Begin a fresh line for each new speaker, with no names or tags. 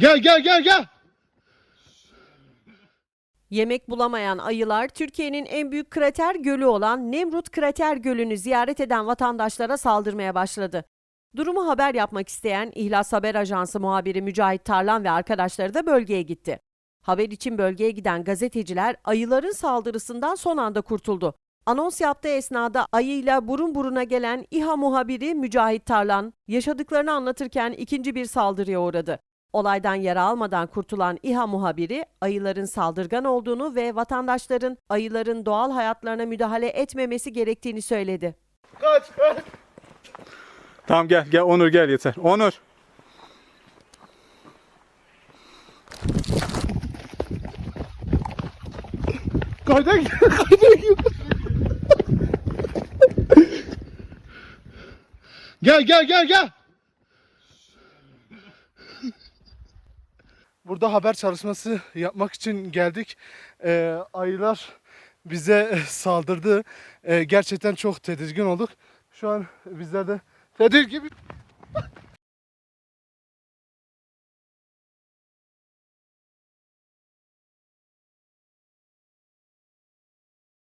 Gel gel gel gel.
Yemek bulamayan ayılar Türkiye'nin en büyük krater gölü olan Nemrut Krater Gölü'nü ziyaret eden vatandaşlara saldırmaya başladı. Durumu haber yapmak isteyen İhlas Haber Ajansı muhabiri Mücahit Tarlan ve arkadaşları da bölgeye gitti. Haber için bölgeye giden gazeteciler ayıların saldırısından son anda kurtuldu. Anons yaptığı esnada ayıyla burun buruna gelen İHA muhabiri Mücahit Tarlan yaşadıklarını anlatırken ikinci bir saldırıya uğradı. Olaydan yara almadan kurtulan İHA muhabiri ayıların saldırgan olduğunu ve vatandaşların ayıların doğal hayatlarına müdahale etmemesi gerektiğini söyledi.
Kaç kaç.
Tamam gel gel Onur gel yeter. Onur.
Kayda gel. Gel gel gel. Burada haber çalışması yapmak için geldik. Ee, ayılar bize saldırdı. Ee, gerçekten çok tedirgin olduk. Şu an bizler de tedirgin.